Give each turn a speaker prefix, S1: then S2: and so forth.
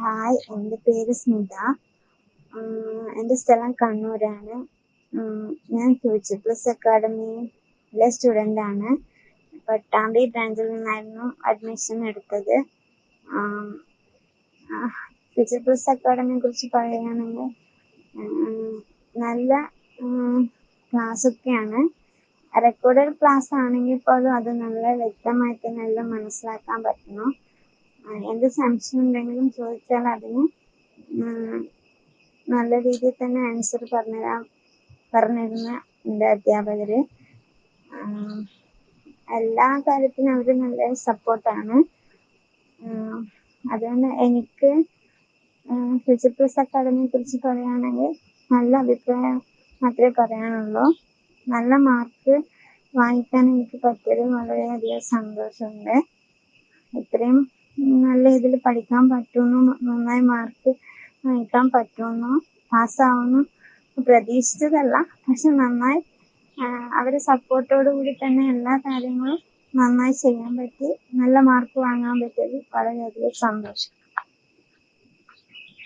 S1: Hi എന്റെ പേര് സ്മിത. എന്റെ സ്ഥലം കണ്ണൂരാണ്. ഞാൻ ഫ്യൂച്ചർ പ്ലസ് അക്കാഡമിയിലെ സ്റ്റുഡന്റ് ആണ്. പട്ടാമ്പി ബ്രാഞ്ചിൽ നിന്നായിരുന്നു അഡ്മിഷൻ എടുത്തത്. ഫ്യൂച്ചർ പ്ലസ് അക്കാഡമിയെ കുറിച്ച് പറയുകയാണെങ്കിൽ നല്ല ക്ലാസ്സൊക്കെയാണ്. റെക്കോർഡഡ് ക്ലാസ് ആണെങ്കിൽ പോലും അത് നല്ല വ്യക്തമായിട്ട് നല്ല മനസ്സിലാക്കാൻ പറ്റുന്നു. എന്ത് സംശയം ഉണ്ടെങ്കിലും ചോദിച്ചാൽ അതിന് നല്ല രീതിയിൽ തന്നെ ആൻസർ പറഞ്ഞുതരാം പറഞ്ഞിരുന്ന എന്റെ അധ്യാപകർ എല്ലാ കാര്യത്തിനും അവർ നല്ല സപ്പോർട്ടാണ് അതുകൊണ്ട് എനിക്ക് ഫ്യൂച്ചർ പ്ലസ് അക്കാദമിയെ കുറിച്ച് പറയുകയാണെങ്കിൽ നല്ല അഭിപ്രായം മാത്രമേ പറയാനുള്ളൂ. നല്ല മാർക്ക് വാങ്ങിക്കാൻ എനിക്ക് പറ്റിയതിൽ വളരെയധികം സന്തോഷമുണ്ട്. ഇത്രയും നല്ല ഇതിൽ പഠിക്കാൻ പറ്റുമെന്നും നന്നായി മാർക്ക് വാങ്ങിക്കാൻ പറ്റുമെന്നും പാസ്സാവുമെന്നും പ്രതീക്ഷിച്ചതല്ല. പക്ഷെ നന്നായി അവരെ സപ്പോർട്ടോട് കൂടി തന്നെ എല്ലാ കാര്യങ്ങളും നന്നായി ചെയ്യാൻ പറ്റി. നല്ല മാർക്ക് വാങ്ങാൻ പറ്റിയത് വളരെയധികം സന്തോഷം.